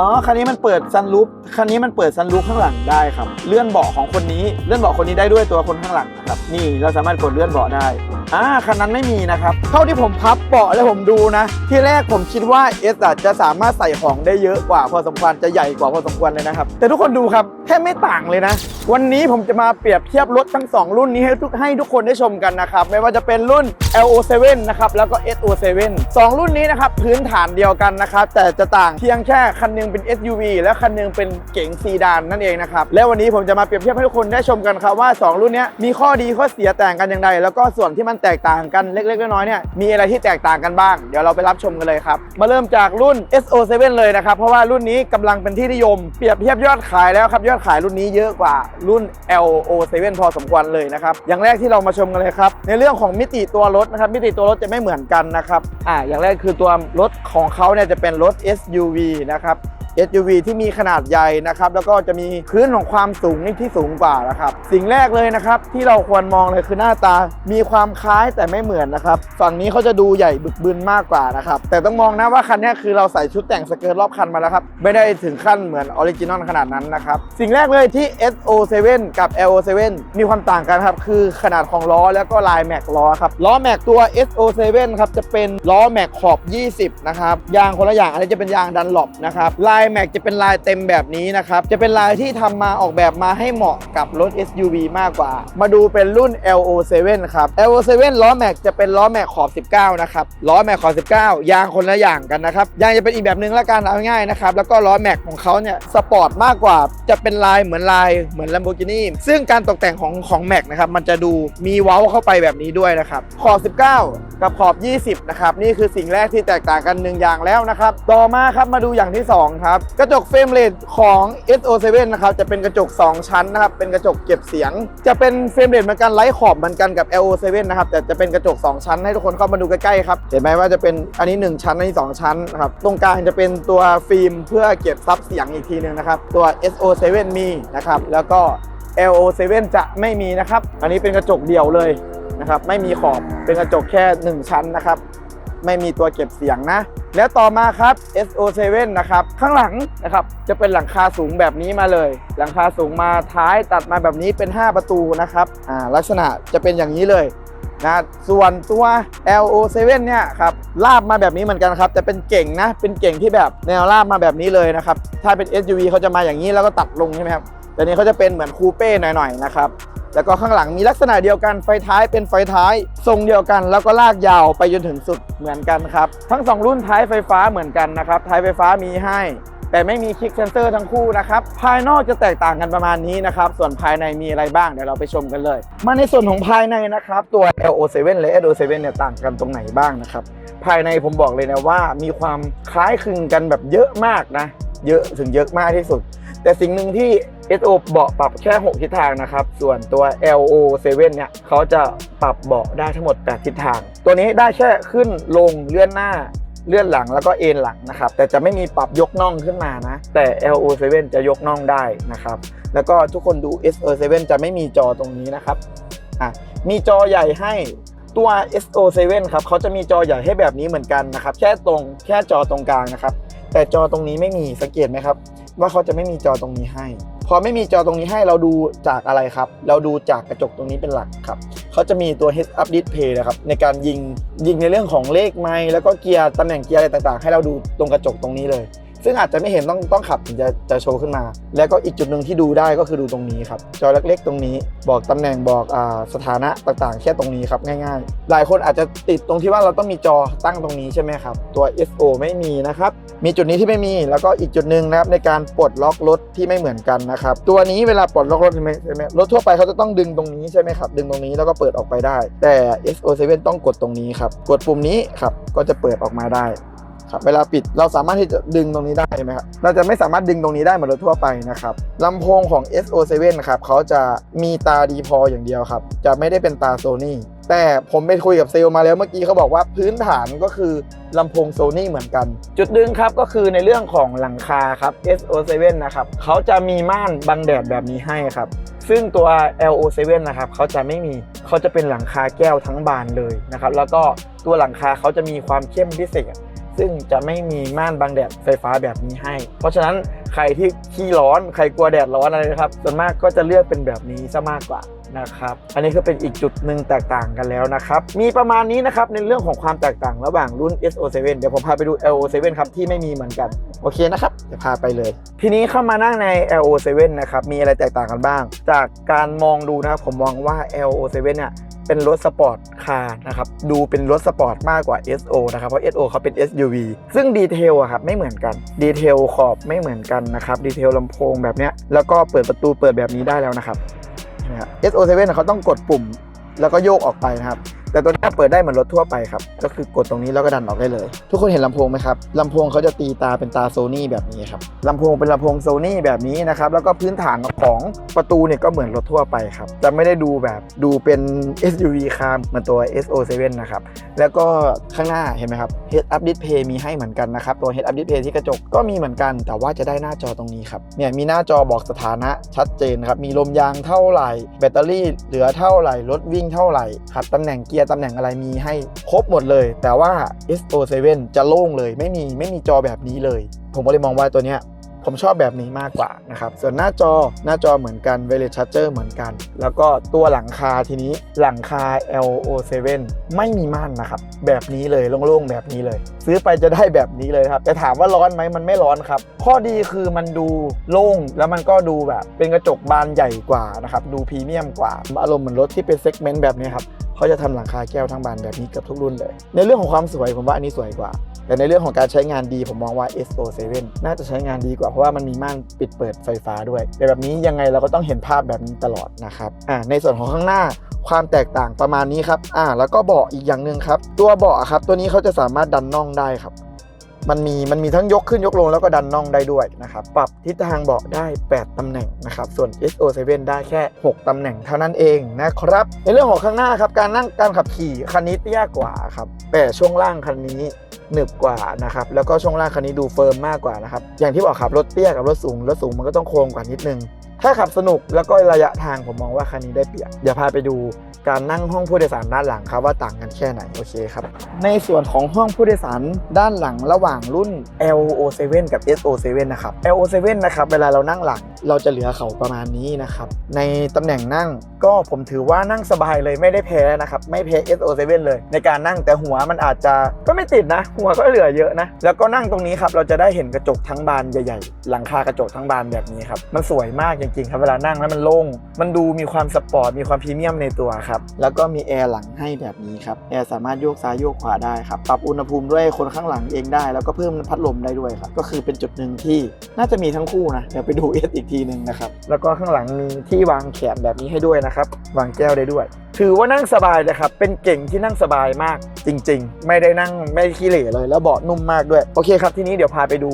อ๋อคันนี้มันเปิดซันรูฟคันนี้มันเปิดซันรูฟข้างหลังได้ครับ เลื่อนเบาะของคนนี้ เลื่อนเบาะคนนี้ได้ด้วยตัวคนข้างหลังนะครับ นี่เราสามารถกดเลื่อนเบาะได้ อ่า คันนั้นไม่มีนะครับ เท่าที่ผมพับเบาะแล้วผมดูนะ ที่แรกผมคิดว่าเอสจะสามารถใส่ของได้เยอะกว่า พอสมควร จะใหญ่กว่าพอสมควรเลยนะครับ แต่ทุกคนดูครับ แทบไม่ต่างเลยนะ วันนี้ผมจะมาเปรียบเทียบรถทั้ง 2 รุ่นนี้ให้ทุกให้ทุกคนได้ชมกันนะครับ ไม่ว่าจะเป็นรุ่น LO7 นะครับ แล้วก็ SO7 สองรุ่นนี้นะครับ พื้นฐานเดียวกันนะครับ แต่จะต่างเพียงแค่คันนึงเป็น SUV และคันหนึงเป็นเก๋งซีดานนั่นเองนะครับ และวันนี้ผมจะมาเปรียบเทียบให้ทุกคนได้ชมกันครับว่า 2 รุ่นนี้มีข้อดีข้อเสียแต่างกันอย่างไร แล้วก็ส่วนที่มันแตกต่างกันเล็กๆน้อยๆเนี่ยมีอะไรที่แตกต่างกันบ้าง เดี๋ยวเราไปรับชมกันเลยครับ มาเริ่มจากรุ่น SO7 เลยนะครับ เพราะว่ารุ่นนี้กำลังเป็นที่นิยม เปรียบเทียบยอดขายแล้วครับยอดขายรุ่นนี้เยอะกว่ารุ่น LO7 พอสมควรเลยนะครับอย่างแรกที่เรามาชมกันเลยครับในเรื่องของมิติตัวรถนะครับมิติตัวรถจะไม่เหมือนกันนะครับอ่าอย่างแรกคือตัวรถของเขาเนี่ยจะเป็นรถ SUV นะครับ SUV ที่มีขนาดใหญ่นะครับแล้วก็จะมีพื้นของความสูงนี่ที่สูงกว่านะครับสิ่งแรกเลยนะครับที่เราควรมองเลยคือหน้าตา มีความคล้ายแต่ไม่เหมือนนะครับฝั่งนี้เขาจะดูใหญ่บึกบึนมากกว่านะครับแต่ต้องมองนะว่าคันนี้คือเราใส่ชุดแต่งสเกิร์ตรอบคันมาแล้วครับไม่ได้ถึงขั้นเหมือนออริจินอลขนาดนั้นนะครับสิ่งแรกเลยที่ SO7 กับ LO7 มีความต่างกันครับคือขนาดของล้อแล้วก็ลายแม็กล้อครับล้อแม็กตัว SO7 ครับจะเป็นล้อแม็กขอบ 20 นะครับยางคนละอย่างอันนี้จะเป็นยางดันหลบนะครับลายแม็กจะเป็นลายเต็มแบบนี้นะครับ จะเป็นลายที่ทำมาออกแบบมาให้เหมาะกับรถ SUV มากกว่า มาดูเป็นรุ่น LO7 ครับ LO7 ล้อแม็กจะเป็นล้อแม็กขอบ 19 นะครับ ล้อแม็กขอบ 19 ยางคนละอย่างกันนะครับ ยางจะเป็นอีกแบบหนึงละกันเอาง่ายๆนะครับ แล้วก็ล้อแม็กของเขาเนี่ยสปอร์ตมากกว่า จะเป็นลายเหมือนลายเหมือน Lamborghini ซึ่งการตกแต่งของของแม็กนะครับมันจะดูมีว้าเข้าไปแบบนี้ด้วยนะครับ ขอบ 19 กับขอบ 20 นะครับ นี่คือสิ่งแรกที่แตกต่างกันหนึ่งอย่างแล้วนะครับ ต่อมาครับมาดูอย่างที่ 2 ครับกระจกเฟรมเรทของ SO7 นะครับจะเป็นกระจก 2 ชั้นนะครับเป็นกระจกเก็บเสียง จะเป็นเฟรมเรทเหมือนกันไร้ขอบเหมือนกันกับ LO7 นะครับแต่จะเป็นกระจก 2 ชั้น ให้ทุกคนเข้ามาดูใกล้ๆครับเห็นไหมว่าจะเป็นอันนี้ 1 ชั้นอันนี้ 2 ชั้นนะครับตรงกลางจะเป็นตัวฟิล์มเพื่อเก็บซับเสียงอีกทีหนึงนะครับตัว SO7 มีนะครับแล้วก็ LO7 จะไม่มีนะครับอันนี้เป็นกระจกเดี่ยวเลยนะครับไม่มีขอบเป็นกระจกแค่ 1 ชั้นนะครับ ไม่มีตัวเก็บเสียงนะ แล้วต่อมาครับ SO7 นะครับ ข้างหลังนะครับ จะเป็นหลังคาสูงแบบนี้มาเลย หลังคาสูงมาท้ายตัดมาแบบนี้เป็น 5 ประตูนะครับอ่าลักษณะจะเป็นอย่างนี้เลยนะส่วนตัว LO7 เนี่ยครับลาบมาแบบนี้เหมือนกันครับแต่เป็นเก่งนะเป็นเก่งที่แบบแนวลาบมาแบบนี้เลยนะครับถ้าเป็น SUV เขาจะมาอย่างนี้แล้วก็ตัดลงใช่ไหมครับแต่นี้เขาจะเป็นเหมือนคูเป้หน่อยๆนะครับ แล้วก็ข้างหลังมีลักษณะเดียวกันไฟท้ายเป็นไฟท้ายทรงเดียวกัน แล้วก็ลากยาวไปจนถึงสุดเหมือนกันครับ ทั้ง 2 รุ่นท้ายไฟฟ้าเหมือนกันนะครับท้ายไฟฟ้ามีให้ แต่ไม่มีคลิกเซนเซอร์ทั้งคู่นะครับ ภายนอกจะแตกต่างกันประมาณนี้นะครับ ส่วนภายในมีอะไรบ้างเดี๋ยวเราไปชมกันเลย มาในส่วนของภายในนะครับ ตัว LO7 และ SO7 เนี่ยต่างกันตรงไหนบ้างนะครับภายในผมบอกเลยนะว่ามีความคล้ายคลึงกันแบบเยอะมากนะเยอะถึงเยอะมากที่สุด แต่สิ่งหนึ่งที่ SO เบาะปรับแค่ 6 ทิศทางนะครับ ส่วนตัว LO7 เนี่ยเขาจะปรับเบาะได้ทั้งหมด 8 ทิศทาง ตัวนี้ได้แค่ขึ้นลงเลื่อนหน้าเลื่อนหลังแล้วก็เอนหลังนะครับ แต่จะไม่มีปรับยกน่องขึ้นมานะ แต่ LO7 จะยกน่องได้นะครับ แล้วก็ทุกคนดู SO7 จะไม่มีจอตรงนี้นะครับอะมีจอใหญ่ให้ตัว SO7 ครับเขาจะมีจอใหญ่ให้แบบนี้เหมือนกันนะครับ แค่ตรงแค่จอตรงกลางนะครับ แต่จอตรงนี้ไม่มีสังเกตไหมครับ ว่าเขาจะไม่มีจอตรงนี้ให้ พอไม่มีจอตรงนี้ให้เราดูจากอะไรครับ เราดูจากกระจกตรงนี้เป็นหลักครับเขาจะมีตัว head up display นะครับในการยิงยิงในเรื่องของเลขไม้แล้วก็เกียร์ตำแหน่งเกียร์อะไรต่างๆ ให้เราดูตรงกระจกตรงนี้เลย ซึ่งอาจจะไม่เห็นต้องต้องขับถึงจะจะโชว์ขึ้นมา แล้วก็อีกจุดหนึ่งที่ดูได้ก็คือดูตรงนี้ครับ จอเล็กๆ ตรงนี้บอกตำแหน่งบอกอาสถานะต่างๆ แค่ตรงนี้ครับง่ายๆ หลายคนอาจจะติดตรงที่ว่าเราต้องมีจอตั้งตรงนี้ใช่ไหมครับ ตัว SO ไม่มีนะครับ มีจุดนี้ที่ไม่มีแล้วก็อีกจุดหนึ่งนะครับในการปลดล็อกรถที่ไม่เหมือนกันนะครับ ตัวนี้เวลาปลดล็อกรถใช่ไหมใช่ไหมรถทั่วไปเขาจะต้องดึงตรงนี้ใช่ไหมครับดึงตรงนี้แล้วก็เปิดออกไปได้ แต่ SO7 ต้องกดตรงนี้ครับกดปุ่มนี้ครับก็จะเปิดออกมาได้ ครับเวลาปิดเราสามารถที่จะดึงตรงนี้ได้ไหมครับเราจะไม่สามารถดึงตรงนี้ได้เหมือนรถทั่วไปนะครับลำโพงของ SO7 นะครับเขาจะมีตาดีพออย่างเดียวครับ จะไม่ได้เป็นตาโซนี่แต่ผมไปคุยกับเซลล์มาแล้วเมื่อกี้เขาบอกว่าพื้นฐานก็คือลำโพงโซนี่เหมือนกัน จุดดึงครับก็คือในเรื่องของหลังคาครับ SO7 นะครับเขาจะมีม่านบังแดดแบบนี้ให้ครับ ซึ่งตัว LO7 นะครับเขาจะไม่มีเขาจะเป็นหลังคาแก้วทั้งบานเลยนะครับแล้วก็ตัวหลังคาเขาจะมีความเข้มพิเศษ ซึ่งจะไม่มีม่านบังแดดไฟฟ้าแบบนี้ให้ เพราะฉะนั้นใครที่ขี้ร้อนใครกลัวแดดร้อนอะไรนะครับส่วนมากก็จะเลือกเป็นแบบนี้ซะมากกว่านะครับ อันนี้คือเป็นอีกจุดหนึ่งแตกต่างกันแล้วนะครับ มีประมาณนี้นะครับในเรื่องของความแตกต่างระหว่างรุ่น SO7 เดี๋ยวผมพาไปดู LO7 ครับที่ไม่มีเหมือนกัน โอเคนะครับเดี๋ยวพาไปเลย ทีนี้เข้ามานั่งใน LO7 นะครับ มีอะไรแตกต่างกันบ้าง จากการมองดูนะครับผมมองว่า LO7 เนี่ย เป็นรถสปอร์ตคาร์นะครับ ดูเป็นรถสปอร์ตมากกว่า SO นะครับ เพราะ SO เขาเป็น SUV ซึ่งดีเทลอะครับไม่เหมือนกัน ดีเทลขอบไม่เหมือนกันนะครับ ดีเทลลำโพงแบบเนี้ย แล้วก็เปิดประตูเปิดแบบนี้ได้แล้วนะครับ SO7 เขาต้องกดปุ่ม แล้วก็โยกออกไปนะครับ แต่ตัวนี้เปิดได้เหมือนรถทั่วไปครับ ก็คือกดตรงนี้แล้วก็ดันออกได้เลย ทุกคนเห็นลำโพงไหมครับลำโพงเขาจะตีตาเป็นตาโซนี่แบบนี้ครับลำโพงเป็นลำโพงโซนี่แบบนี้นะครับแล้วก็พื้นฐานของประตูเนี่ยก็เหมือนรถทั่วไปครับจะไม่ได้ดูแบบดูเป็น SUV คาร์เหมือนตัว SO7 นะครับแล้วก็ข้างหน้าเห็นไหมครับ Head Up Display มีให้เหมือนกันนะครับตัว Head Up Display ที่กระจกก็มีเหมือนกัน แต่ว่าจะได้หน้าจอตรงนี้ครับเนี่ยมีหน้าจอบอกสถานะชัดเจนครับมีลมยางเท่าไหร่ แบตเตอรี่เหลือเท่าไหร่รถวิ่งเท่าไหร่ครับตำแหน่งเกียร์ตำแหน่งอะไรมีให้ครบหมดเลย แต่ว่า SO7 จะโล่งเลยไม่มีไม่มีจอแบบนี้เลย ผมก็เลยมองว่าตัวเนี้ยผมชอบแบบนี้มากกว่านะครับ ส่วนหน้าจอหน้าจอเหมือนกัน v e l e c Charger เหมือนกัน แล้วก็ตัวหลังคาทีนี้หลังคา LO7 ไม่มีม่านนะครับ แบบนี้เลยโล่งๆแบบนี้เลย ซื้อไปจะได้แบบนี้เลยครับแต่ถามว่าร้อนไหมมันไม่ร้อนครับ ข้อดีคือมันดูโล่งแล้วมันก็ดูแบบ เป็นกระจกบานใหญ่กว่านะครับ ดูพรีเมียมกว่าอารมณ์เหมือนรถที่เป็นเซกเมนต์แบบนี้ครับ เขาจะทำหลังคาแก้วทั้งบานแบบนี้เกือบทุกรุ่นเลย ในเรื่องของความสวยผมว่าอันนี้สวยกว่า แต่ในเรื่องของการใช้งานดีผมมองว่า SO7 น่าจะใช้งานดีกว่าเพราะว่ามันมีม่านปิดเปิดไฟฟ้าด้วยแต่แบบนี้ยังไงเราก็ต้องเห็นภาพแบบนี้ตลอดนะครับอ่าในส่วนของข้างหน้าความแตกต่างประมาณนี้ครับอ่าแล้วก็เบาะอีกอย่างหนึ่งครับ ตัวเบาะครับตัวนี้เขาจะสามารถดันน่องได้ครับ มันมีมันมีทั้งยกขึ้นยกลงแล้วก็ดันน่องได้ด้วยนะครับ ปรับทิศทางเบาะได้ 8 ตำแหน่งนะครับ ส่วน SO7 ได้แค่ 6 ตำแหน่งเท่านั้นเองนะครับ ในเรื่องของข้างหน้าครับ การนั่งการขับขี่คันนี้เตี้ยกว่าครับแต่ช่วงล่างคันนี้หนึบกว่านะครับ แล้วก็ช่วงล่างคันนี้ดูเฟิร์มมากกว่านะครับ อย่างที่บอกครับรถเตี้ยกับรถสูง รถสูงมันก็ต้องโค้งกว่านิดนึง ถ้าขับสนุกแล้วก็ระยะทางผมมองว่าคันนี้ได้เปรียบเดี๋ยวพาไปดูการนั่งห้องผู้โดยสารด้านหลังครับว่าต่างกันแค่ไหนโอเคครับ ในส่วนของห้องผู้โดยสารด้านหลังระหว่างรุ่น LO7 กับ SO7 นะครับ LO7 นะครับเวลาเรานั่งหลังเราจะเหลือเขาประมาณนี้นะครับในตำแหน่งนั่งก็ผมถือว่านั่งสบายเลยไม่ได้แพ้นะครับไม่แพ้ SO7 เลย ในการนั่งแต่หัวมันอาจจะก็ไม่ติดนะ หัวก็เหลือเยอะนะแล้วก็นั่งตรงนี้ครับเราจะได้เห็นกระจกทั้งบานใหญ่ ๆ หลังคากระจกทั้งบานแบบนี้ครับมันสวยมากจจริงครับเวลานั่งแล้วมันโล่ง มันดูมีความสปอร์ตมีความพรีเมียมในตัวครับ แล้วก็มีแอร์หลังให้แบบนี้ครับ แอร์สามารถโยกซ้ายโยกขวาได้ครับ ปรับอุณหภูมิด้วยคนข้างหลังเองได้ แล้วก็เพิ่มพัดลมได้ด้วยครับ ก็คือเป็นจุดหนึ่งที่น่าจะมีทั้งคู่นะ เดี๋ยวไปดูเอสอีกทีหนึ่งนะครับ แล้วก็ข้างหลังมีที่วางแขนแบบนี้ให้ด้วยนะครับ วางแก้วได้ด้วย ถือว่านั่งสบายเลยครับ เป็นเก่งที่นั่งสบายมากจริง ๆ ไม่ได้นั่งไม่ขี้เหร่เลย แล้วเบาะนุ่มมากด้วย โอเคครับ ทีนี้เดี๋ยวพาไปดู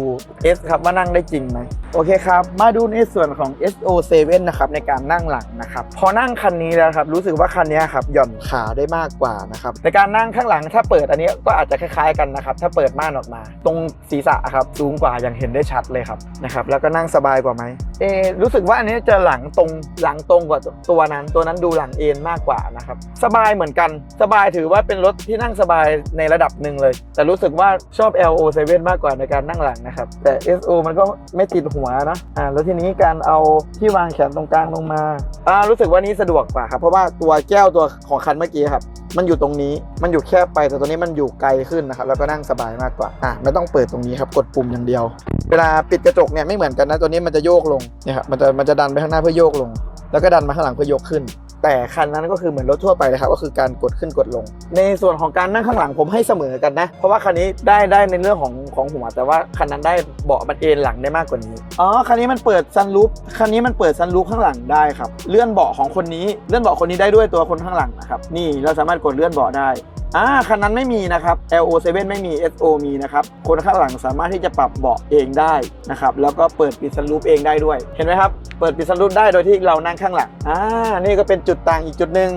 S ครับว่านั่งได้จริงไหม โอเคครับ มาดูในส่วนของ SO7 นะครับในการนั่งหลังนะครับพอนั่งคันนี้แล้วครับรู้สึกว่าคันนี้ครับหย่อนขาได้มากกว่านะครับในการนั่งข้างหลังถ้าเปิดอันนี้ก็อาจจะคล้ายๆกันนะครับถ้าเปิดม่านออกมา ตรงศีรษะครับสูงกว่าอย่างเห็นได้ชัดเลยครับนะครับแล้วก็นั่งสบายกว่าไหมเอรู้สึกว่าอันนี้จะหลังตรงหลังตรงกว่าตัวนั้น ตัวนั้นดูหลังเอ็นมากกว่านะครับสบายเหมือนกันสบายถือว่าเป็นรถที่นั่งสบายในระดับหนึ่งเลย แต่รู้สึกว่าชอบ LO7 มากกว่าในการนั่งหลังนะครับแต่ SO มันก็ไม่ติดหัวนะอ่าแล้วทีนี้การเอาที่วางแขนตรงกลางลงมาอ่ารู้สึกว่านี้สะดวกกว่าครับเพราะว่าตัวแก้วตัวของคันเมื่อกี้ครับมันอยู่ตรงนี้มันอยู่แคบไปแต่ตัวนี้มันอยู่ไกลขึ้นนะครับแล้วก็นั่งสบายมากกว่าอ่าไม่ต้องเปิดตรงนี้ครับกดปุ่มอย่างเดียว เวลาปิดกระจกเนี่ยไม่เหมือนกันนะตัวนี้มันจะโยกลงเนี่ยครับมันจะมันจะดันไปข้างหน้าเพื่อโยกลง แล้วก็ดันมาข้างหลังเพื่อยกขึ้น แต่คันนั้นก็คือเหมือนรถทั่วไปเลยครับก็คือการกดขึ้นกดลง ในส่วนของการนั่งข้างหลังผมให้เสมอกันนะ เพราะว่าคันนี้ได้ได้ในเรื่องของของหัว แต่ว่าคันนั้นได้เบาะมันเอนหลังได้มากกว่านี้อ๋อคันนี้มันเปิดซันรูฟคันนี้มันเปิดซันรูฟข้างหลังได้ครับเลื่อนเบาะของคนนี้เลื่อนเบาะคนนี้ได้ด้วยตัวคนข้างหลังนะครับนี่เราสามารถกดเลื่อนเบาะได้อ่าคันนั้นไม่มีนะครับ LO7 ไม่มี SO มีนะครับ คนข้างหลังสามารถที่จะปรับเบาะเองได้นะครับ แล้วก็เปิดปิดสลูปเองได้ด้วย เห็นไหมครับ เปิดปิดสลูปได้โดยที่เรานั่งข้างหลัง อ่า นี่ก็เป็นจุดต่างอีกจุดหนึ่ง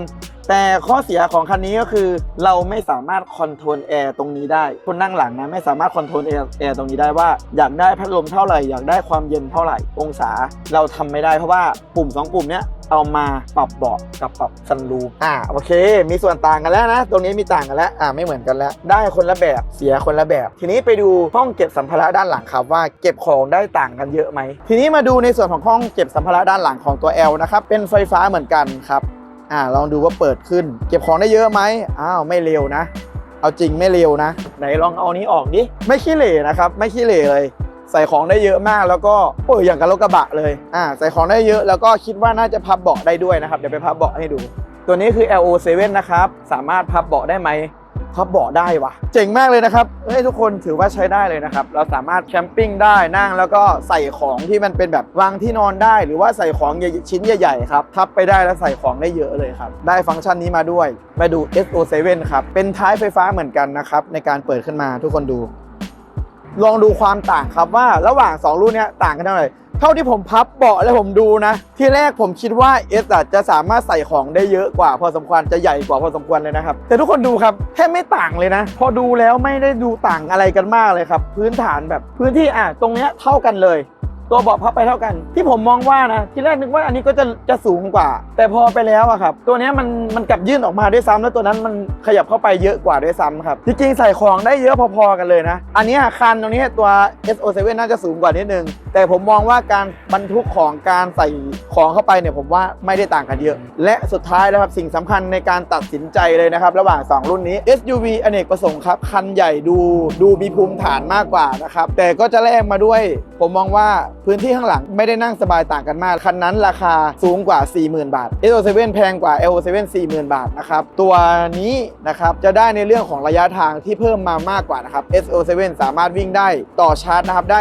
แต่ข้อเสียของคันนี้ก็คือเราไม่สามารถคอนโทรลแอร์ตรงนี้ได้ คนนั่งหลังนะไม่สามารถคอนโทรลแอร์แอร์ตรงนี้ได้ว่าอยากได้พัดลมเท่าไหร่อยากได้ความเย็นเท่าไหร่องศาเราทำไม่ได้เพราะว่าปุ่ม 2 ปุ่มเนี้ย เอามาปรับเบาะกับปรับซันรูฟอ่าโอเค มีส่วนต่างกันแล้วนะ ตรงนี้มีต่างกันแล้วอ่าไม่เหมือนกันแล้ว ได้คนละแบบเสียคนละแบบ ทีนี้ไปดูห้องเก็บสัมภาระด้านหลังครับว่าเก็บของได้ต่างกันเยอะไหมทีนี้มาดูในส่วนของห้องเก็บสัมภาระด้านหลังของตัว L นะครับเป็นไฟฟ้าเหมือนกันครับอ่าลองดูว่าเปิดขึ้น เก็บของได้เยอะไหมอ้าวไม่เร็วนะ เอาจริงไม่เร็วนะ ไหนลองเอานี้ออกดิไม่ขี้เหร่นะครับ ไม่ขี้เหร่เลย ใส่ของได้เยอะมากแล้วก็โอ้ยอย่างกับรถกระบะเลยอ่าใส่ของได้เยอะแล้วก็คิดว่าน่าจะพับเบาะได้ด้วยนะครับเดี๋ยวไปพับเบาะให้ดู ตัวนี้คือ LO7 นะครับสามารถพับเบาะได้ไหมพับเบาะได้วะเจ๋งมากเลยนะครับเฮ้ยทุกคนถือว่าใช้ได้เลยนะครับ เราสามารถแคมปิ้งได้นั่งแล้วก็ใส่ของที่มันเป็นแบบวางที่นอนได้ หรือว่าใส่ของใหญ่ชิ้นใหญ่ๆครับทับไปได้แล้วใส่ของได้เยอะเลยครับ ได้ฟังก์ชันนี้มาด้วยมาดู SO7 ครับเป็นท้ายไฟฟ้าเหมือนกันนะครับในการเปิดขึ้นมาทุกคนดู ลองดูความต่างครับว่าระหว่าง 2 รุ่นนี้ต่างกันเท่าไหร่เท่าที่ผมพับเบาะแล้วผมดูนะ ที่แรกผมคิดว่า S อาจจะสามารถใส่ของได้เยอะกว่า พอสมควรจะใหญ่กว่าพอสมควรเลยนะครับ แต่ทุกคนดูครับแทบไม่ต่างเลยนะ พอดูแล้วไม่ได้ดูต่างอะไรกันมากเลยครับ พื้นฐานแบบพื้นที่อะตรงเนี้ยเท่ากันเลย ตัวเบาะพับไปเท่ากัน ที่ผมมองว่านะที่แรกนึกว่าอันนี้ก็จะจะสูงกว่า แต่พอไปแล้วอะครับ ตัวนี้มันมันกลับยื่นออกมาด้วยซ้ำแล้วตัวนั้นมันขยับเข้าไปเยอะกว่าด้วยซ้ำครับจริงๆใส่ของได้เยอะพอๆกันเลยนะ อันนี้คันตรงนี้ตัว SO7 น่าจะสูงกว่านิดนึง แต่ผมมองว่าการบรรทุกของการใส่ของเข้าไปเนี่ยผมว่าไม่ได้ต่างกันเยอะ และสุดท้ายแล้วครับสิ่งสำคัญในการตัดสินใจเลยนะครับ ระหว่าง 2 รุ่นนี้ SUV อเนกประสงค์ครับคันใหญ่ดูดูมีภูมิฐานมากกว่านะครับแต่ก็จะแลกมาด้วย ผมมองว่าพื้นที่ข้างหลังไม่ได้นั่งสบายต่างกันมาก คันนั้นราคาสูงกว่า 40,000 บาท SO7 แพงกว่า L7 40,000 บาทนะครับ ตัวนี้นะครับจะได้ในเรื่องของระยะทางที่เพิ่มมามากกว่านะครับ SO7 สามารถวิ่งได้ต่อชาร์จนะครับได้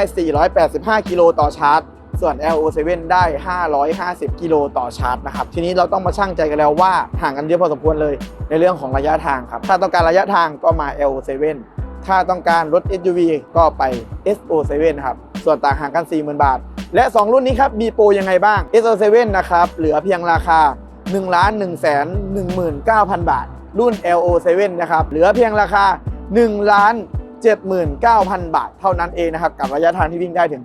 485 กิโลต่อชาร์จส่วน LO7 ได้ 550 กิโลต่อชาร์จนะครับ ทีนี้เราต้องมาชั่งใจกันแล้วว่าห่างกันเยอะพอสมควรเลยในเรื่องของระยะทางครับ ถ้าต้องการระยะทางก็มา LO7 ถ้าต้องการรถ SUV ก็ไป SO7 ครับ ส่วนต่างห่างกัน 40,000 บาท และ 2 รุ่นนี้ครับมีโปรยังไงบ้าง SO7 นะครับเหลือเพียงราคา 1 1 1 9,000 บาท รุ่น LO7 นะครับเหลือเพียงราคา 1 7 9 0 0 0 บาท เท่านั้นเองนะครับกับระยะทางที่วิ่งได้ถึง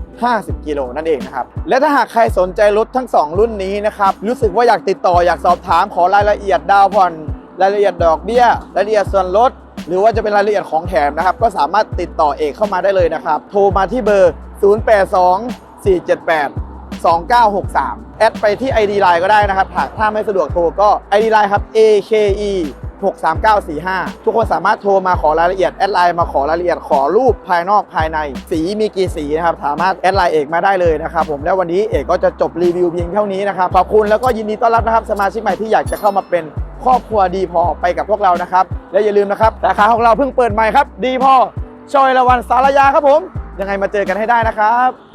500-50 กิโลนั่นเองนะครับ และถ้าหากใครสนใจรถทั้ง 2 รุ่นนี้นะครับ รู้สึกว่าอยากติดต่ออยากสอบถามขอรายละเอียดดาวน์ผ่อน รายละเอียดดอกเบี้ย รายละเอียดส่วนลด หรือว่าจะเป็นรายละเอียดของแถมนะครับ ก็สามารถติดต่อเอกเข้ามาได้เลยนะครับ โทรมาที่เบอร์ 082 478 2963 แอดไปที่ ID Line ก็ได้นะครับหากถ้าไม่สะดวกโทรก็ ID Line ครับ AKE 63945 ทุกคนสามารถโทรมาขอรายละเอียดแอดไลน์มาขอรายละเอียดขอรูปภายนอกภายใน สีมีกี่สีนะครับสามารถแอดไลน์เอกมาได้เลยนะครับผมแล้ววันนี้เอกก็จะจบรีวิวเพียงเท่านี้นะครับขอบคุณแล้วก็ยินดีต้อนรับนะครับสมาชิกใหม่ที่อยากจะเข้ามาเป็นครอบครัวดีพอไปกับพวกเรานะครับ และอย่าลืมนะครับสาขาของเราเพิ่งเปิดใหม่ครับ ดีพอชอยละวันสารยาครับผม ยังไงมาเจอกันให้ได้นะครับ